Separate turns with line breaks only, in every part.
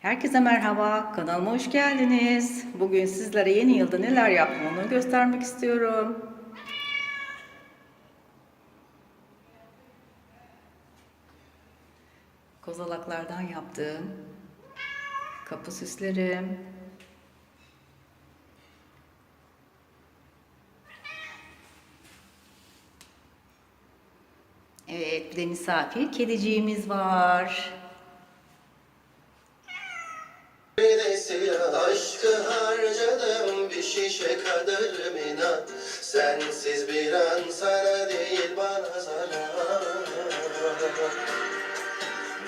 Herkese merhaba, kanalıma hoş geldiniz. Bugün sizlere yeni yılda neler yaptım onu göstermek istiyorum. Kozalaklardan yaptığım kapı süslerim. Evet, bir de misafir kediciğimiz var.
Birisi aşkı harcadım. Bir şişe kadarım inan Sensiz bir an sana değil bana zarar.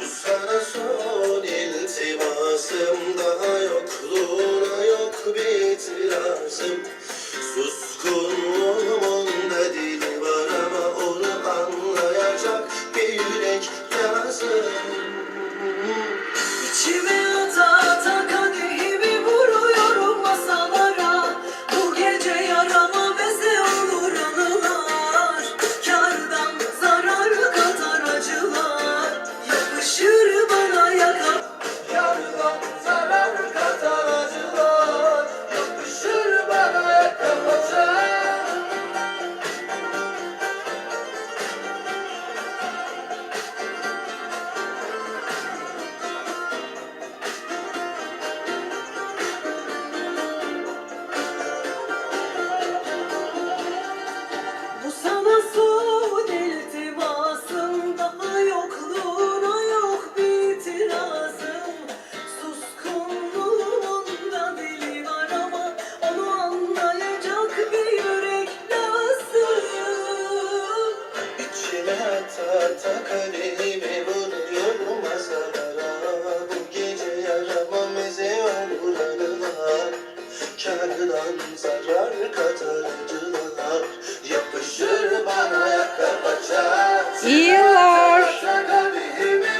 Bu sana son iltimasım daha yokluğuna yok bir itirazım Suskunluğumun da dili var ama onu anlayacak bir yürek lazım.
İçime sarar katar